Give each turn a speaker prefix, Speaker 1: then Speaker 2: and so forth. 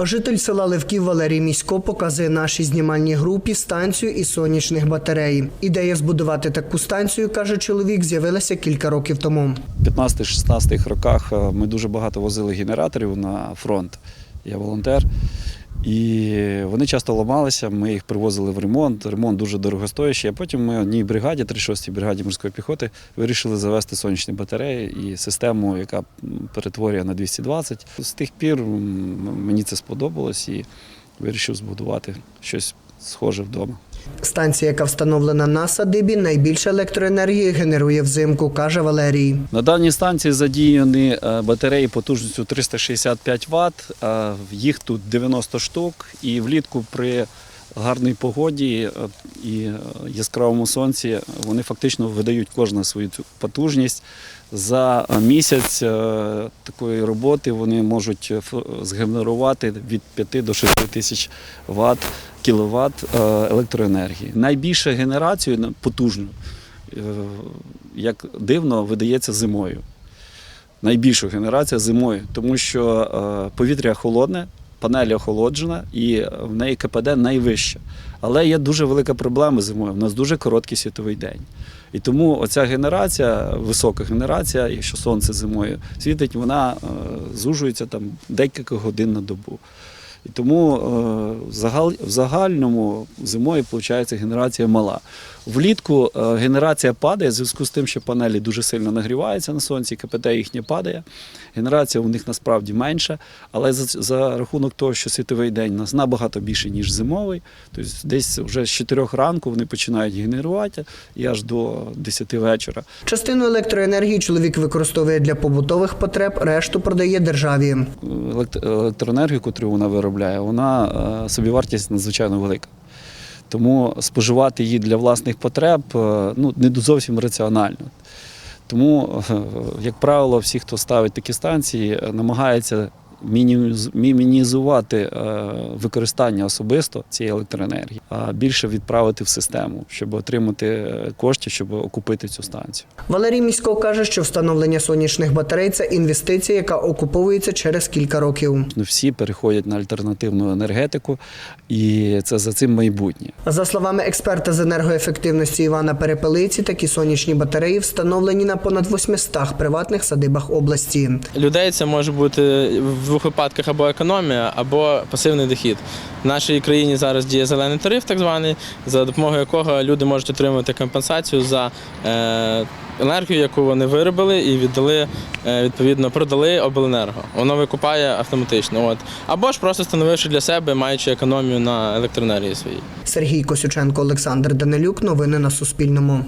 Speaker 1: Житель села Левків Валерій Місько показує нашій знімальній групі станцію із сонячних батарей. Ідея збудувати таку станцію, каже чоловік, з'явилася кілька років тому.
Speaker 2: У 15-16 роках е, ми дуже багато возили генераторів на фронт. Я волонтер. І вони часто ламалися, ми їх привозили в ремонт. Ремонт дуже дорогостоящий. А потім ми одній бригаді, 36-й бригаді морської піхоти, вирішили завести сонячні батареї і систему, яка перетворює на 220. З тих пір мені це сподобалось і вирішив збудувати щось схоже вдома.
Speaker 1: Станція, яка встановлена на садибі, найбільше електроенергії генерує взимку, каже Валерій.
Speaker 2: На даній станції задіяні е, батареї потужністю 365 Вт, а їх тут 90 штук, і влітку при гарній погоді е, і е, яскравому сонці вони фактично видають кожна свою потужність. За місяць е, такої роботи вони можуть згенерувати від 5 до 6 тисяч Вт, кіловат електроенергії. Найбільша генерацію потужну як дивно, видається зимою. Найбільша генерація зимою, тому що повітря холодне, панель охолоджена і в неї КПД найвище. Але є дуже велика проблема зимою. У нас дуже короткий світовий день. І тому оця генерація, висока генерація, якщо сонце зимою світить, вона е, зужується там декілька годин на добу. І тому е, в загальному зимою виходить генерація мала. Влітку е, генерація падає в зв'язку з тим, що панелі дуже сильно нагріваються на сонці, КПД їхнє падає. Генерація у них насправді менша, але за, за рахунок того, що світовий день у нас набагато більше, ніж зимовий, тобто десь вже з 4 ранку вони починають генерувати і аж до 10 вечора.
Speaker 1: Частину електроенергії чоловік використовує для побутових потреб, решту продає державі.
Speaker 2: електроенергію, яку вона виробляє, вона е, собівартість надзвичайно велика. Тому споживати її для власних потреб е, ну, не зовсім раціонально. Тому, е, як правило, всі, хто ставить такі станції, намагаються мінімізувати е, використання особисто цієї електроенергії, а більше відправити в систему, щоб отримати е, кошти, щоб окупити цю станцію.
Speaker 1: Валерій Місько каже, що встановлення сонячних батарей це інвестиція, яка окуповується через кілька років.
Speaker 2: Ну, Всі переходять на альтернативну енергетику, і це за цим майбутнє.
Speaker 1: За словами експерта з енергоефективності Івана Перепелиці, такі сонячні батареї встановлені на понад 800 приватних садибах області.
Speaker 3: Людей це може бути двох випадках або економія, або пасивний дохід. В нашій країні зараз діє зелений тариф, так званий, за допомогою якого люди можуть отримати компенсацію за е, енергію, яку вони виробили і віддали, е, відповідно, продали обленерго. Воно викупає автоматично. От. Або ж просто встановивши для себе, маючи економію на електроенергії своїй.
Speaker 1: Сергій Косюченко, Олександр Данилюк. Новини на Суспільному.